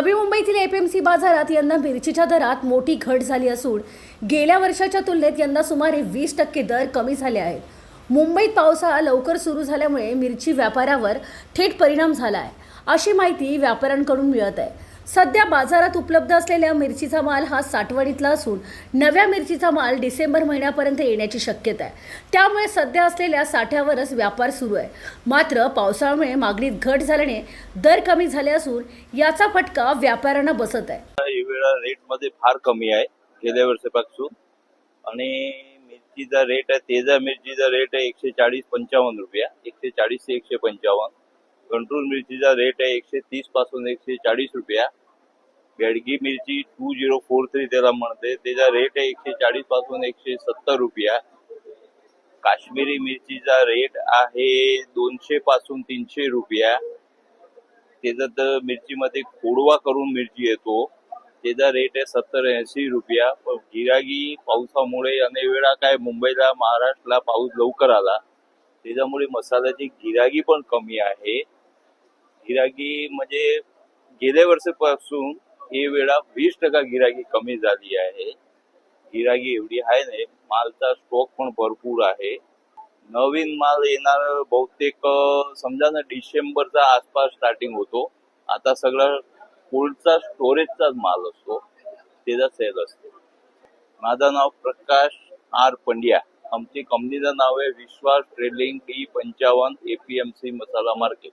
नवी मुंबईतील एपीएमसी बाजारात यंदा मिरचीच्या दरात मोठी घट झाली असून गेल्या वर्षाच्या तुलनेत यंदा सुमारे वीस टक्के दर कमी झाले आहेत. मुंबईत पावसाळा लवकर सुरू झाल्यामुळे मिरची व्यापारावर थेट परिणाम झाला आहे. अशी माहिती व्यापाऱ्यांकडून मिळत आहे. सध्या बाजारात उपलब्ध असलेल्या मिरचीचा माल हा साठवणीतला असून नव्या मिरचीचा माल डिसेंबर महिन्यापर्यंत येण्याची शक्यता आहे. त्यामुळे सध्या असलेल्या साठ्यावरच व्यापार सुरू आहे. मात्र पावसाळ्यामुळे मागणीत घट झाल्याने दर कमी झाले असून याचा फटका व्यापाऱ्यांना बसत आहे. वेळा रेटमध्ये फार कमी आहे. गेल्या वर्षीपासून. आणि मिरचीचा रेट आहे तेजा मिरचीचा रेट आहे एकशे चाळीस पंचावन्न रुपया. एकशे चाळीस ते एकशे पंचावन्न. कंट्रोल मिरचीचा रेट आहे एकशे तीसपासून एकशे चाळीस रुपया. बेडगी मिरची टू झिरो फोर थ्री त्याला म्हणते. त्याचा रेट आहे एकशे चाळीसपासून एकशे सत्तर रुपया. काश्मीरी मिरचीचा रेट आहे दोनशे पासून तीनशे रुपया. त्याच्यात मिरचीमध्ये कोडवा करून मिरची येतो. त्याचा रेट आहे सत्तर ऐंशी रुपया. पण गिरागी पावसामुळे अनेक वेळा काय मुंबईला महाराष्ट्राला पाऊस लवकर आला. त्याच्यामुळे मसाल्याची गिरागी पण कमी आहे. गिरागी म्हणजे गेल्या वर्षापासून हे वेळा वीस टक्का गिरागी कमी झाली आहे. गिरागी एवढी आहे नाही मालचा स्टॉक पण भरपूर आहे. नवीन माल येणार बहुतेक समजा ना डिसेंबरचा आसपास स्टार्टिंग होतो. आता सगळा कोल्डचा स्टोरेजचाच माल असतो. त्याचा सेल असतो. माझं नाव प्रकाश आर पंड्या. आमची कंपनीचं नाव आहे विश्वास ट्रेडिंग डी पंचावन्न एपीएमसी मसाला मार्केट